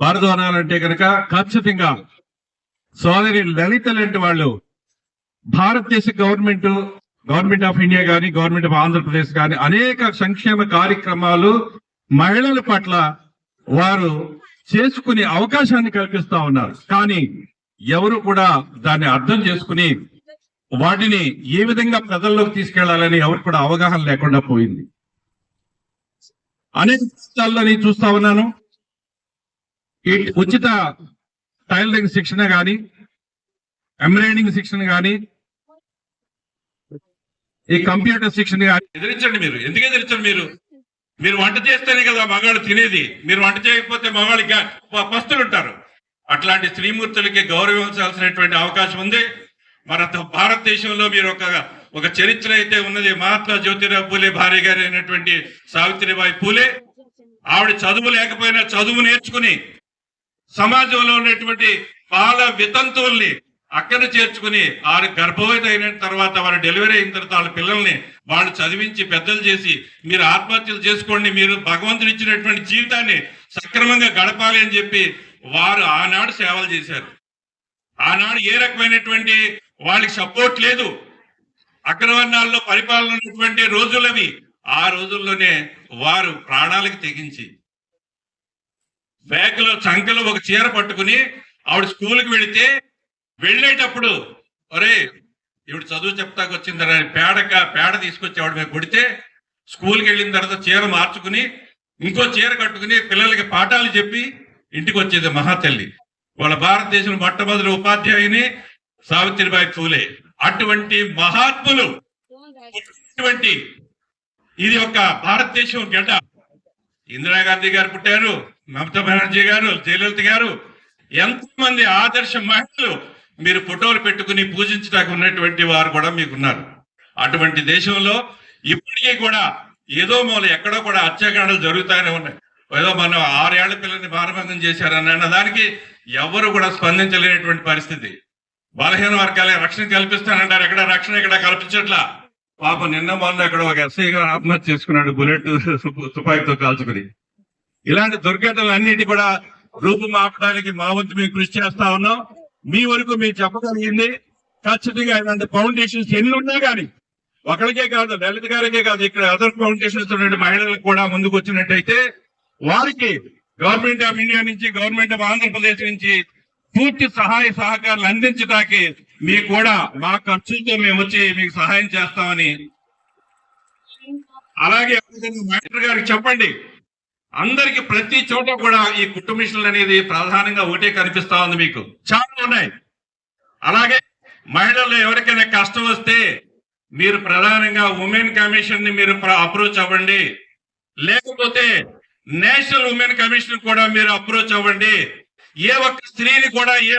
భారత అనాలంటే కనుక ఖచ్చితంగా సోదరి లలిత లాంటి వాళ్ళు భారతదేశ గవర్నమెంట్ గవర్నమెంట్ ఆఫ్ ఇండియా కానీ గవర్నమెంట్ ఆఫ్ ఆంధ్రప్రదేశ్ కానీ అనేక సంక్షేమ కార్యక్రమాలు మహిళల పట్ల వారు చేసుకునే అవకాశాన్ని కల్పిస్తా ఉన్నారు. కానీ ఎవరు కూడా దాన్ని అర్థం చేసుకుని వాటిని ఏ విధంగా ప్రజల్లోకి తీసుకెళ్ళాలని ఎవరు కూడా అవగాహన లేకుండా పోయింది. అనేక రాష్ట్రాల్లో నేను చూస్తా ఉన్నాను. ఈ ఉచిత టైలరింగ్ శిక్షణ గాని ఎంబ్రాయిడింగ్ శిక్షణ గాని ఈ కంప్యూటర్ శిక్షణ కానీ ఎదిరించండి మీరు. ఎందుకు ఎదిరించండి మీరు? మీరు వంట చేస్తేనే కదా మగాడు తినేది. మీరు వంట చేయకపోతే మగాళ్ళకి పస్తులు ఉంటారు. అట్లాంటి స్త్రీమూర్తులకి గౌరవించాల్సినటువంటి అవకాశం ఉంది. మన భారతదేశంలో మీరు ఒక ఒక చరిత్ర అయితే ఉన్నది. మహాత్మా జ్యోతిరావు పూలే భార్య గారు అయినటువంటి సావిత్రిబాయి పూలే. ఆవిడ చదువు లేకపోయినా చదువు నేర్చుకుని సమాజంలో ఉన్నటువంటి బాల వితంతువుల్ని అక్కడ చేర్చుకుని వారి గర్భవతి అయిన తర్వాత వారి డెలివరీ అయిన తర్వాత వాళ్ళ పిల్లల్ని వాళ్ళు చదివించి పెద్దలు చేసి మీరు ఆత్మహత్యలు చేసుకోండి మీరు భగవంతుడు ఇచ్చినటువంటి జీవితాన్ని సక్రమంగా గడపాలి అని చెప్పి వారు ఆనాడు సేవలు చేశారు. ఆనాడు ఏ రకమైనటువంటి వాళ్ళకి సపోర్ట్ లేదు. అగ్రవర్ణాల్లో పరిపాలన ఉన్నటువంటి రోజులవి ఆ రోజుల్లోనే వారు ప్రాణాలకు తెగించి బ్యాగ్లో చంకలో ఒక చీర పట్టుకుని ఆవిడ స్కూల్కి వెళితే వెళ్ళేటప్పుడు ఒరే ఇవిడ చదువు చెప్తాకు వచ్చిందని పేడక పేడ తీసుకొచ్చి ఆవిడ మేము కొడితే స్కూల్కి వెళ్ళిన తర్వాత చీర మార్చుకుని ఇంకో చీర కట్టుకుని పిల్లలకి పాఠాలు చెప్పి ఇంటికి వచ్చేది మహాతల్లి వాళ్ళ భారతదేశం మొట్టమొదటి ఉపాధ్యాయుని సావిత్రిబాయి పూలే. అటువంటి మహాత్ములు ఇది ఒక భారతదేశం గడ్డ ఇందిరాగాంధీ గారు పుట్టారు. మమతా బెనర్జీ గారు జయలలిత గారు ఎంతో మంది ఆదర్శ మహిళలు మీరు ఫోటోలు పెట్టుకుని పూజించడానికి ఉన్నటువంటి వారు కూడా మీకున్నారు. అటువంటి దేశంలో ఇప్పటికీ కూడా ఏదో మూల ఎక్కడో కూడా హత్యాకాండలు జరుగుతూనే ఉన్నాయి. ఏదో మనం ఆరేళ్ళ పిల్లల్ని మానభంగం చేశారని అన్న దానికి ఎవరు కూడా స్పందించలేనటువంటి పరిస్థితి. బలహీన వర్గాలే రక్షణ కల్పిస్తానంటారు. ఎక్కడ రక్షణ ఇక్కడ కల్పించట్లా? పాపం నిన్న మొన్న ఎక్కడ ఒక ఎస్ఐ గారు ఆత్మహత్య చేసుకున్నాడు. బుల్లెట్ తుప- తుపాకీతో కాల్చుకుని. ఇలాంటి దుర్ఘటనలు అన్నిటి కూడా రూపుమాపడానికి మా వంతు మేము కృషి చేస్తా ఉన్నాం. మీ వరకు మేము చెప్పగలిగింది ఖచ్చితంగా ఇలాంటి ఫౌండేషన్స్ ఎన్ని ఉన్నా కానీ ఒకరికే కాదు దళిత గారికే కాదు ఇక్కడ అదర్ ఫౌండేషన్స్ ఉన్నటువంటి మహిళలకు కూడా ముందుకు వచ్చినట్టయితే వారికి గవర్నమెంట్ ఆఫ్ ఇండియా నుంచి గవర్నమెంట్ ఆఫ్ ఆంధ్రప్రదేశ్ నుంచి పూర్తి సహాయ సహకారాలు అందించడానికి మీకు కూడా మా ఖర్చులతో మేము వచ్చి మీకు సహాయం చేస్తామని. అలాగే గారికి చెప్పండి. అందరికి ప్రతి చోట కూడా ఈ కుటుంబ మిషన్లు అనేది ప్రధానంగా ఒకటే కనిపిస్తా ఉంది మీకు. చాలా ఉన్నాయి. అలాగే మహిళల్లో ఎవరికైనా కష్టం వస్తే మీరు ప్రధానంగా ఉమెన్ కమిషన్ని మీరు అప్రోచ్ అవ్వండి. లేకపోతే నేషనల్ ఉమెన్ కమిషన్ కూడా మీరు అప్రోచ్ అవ్వండి. ఏ ఒక్క స్త్రీని కూడా ఏ